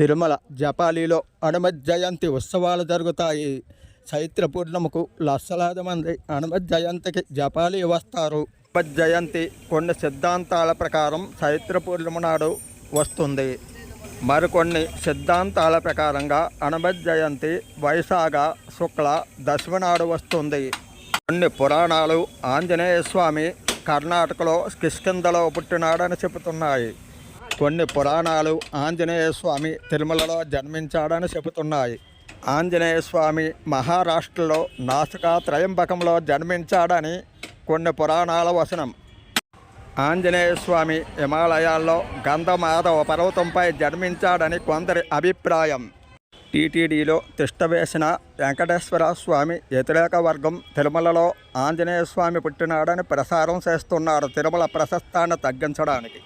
తిరుమల జపాలిలో హనుమత్ జయంతి ఉత్సవాలు జరుగుతాయి. చైత్ర పూర్ణముకు లక్షలాది మంది హనుమత్ జయంతికి జపాలి వస్తారు. హనుమత్ జయంతి కొన్ని సిద్ధాంతాల ప్రకారం చైత్ర పూర్ణిమ నాడు వస్తుంది. మరికొన్ని సిద్ధాంతాల ప్రకారంగా హనుమత్ జయంతి వైశాఖ శుక్ల దశమి నాడు వస్తుంది. కొన్ని పురాణాలు ఆంజనేయ స్వామి కర్ణాటకలో కిష్కిందలో పుట్టినాడని చెబుతున్నాయి. కొన్ని పురాణాలు ఆంజనేయ స్వామి తిరుమలలో జన్మించాడని చెబుతున్నాయి. ఆంజనేయ స్వామి మహారాష్ట్రలో నాసికా త్రయంబకంలో జన్మించాడని కొన్ని పురాణాల వచనం. ఆంజనేయ స్వామి హిమాలయాల్లో గంధమాధవ పర్వతంపై జన్మించాడని కొందరి అభిప్రాయం. టీటీడీలో తిష్టవేసిన వెంకటేశ్వర స్వామి వ్యతిరేక వర్గం తిరుమలలో ఆంజనేయ స్వామి పుట్టినాడని ప్రసారం చేస్తున్నారు తిరుమల ప్రశస్తాన్ని తగ్గించడానికి.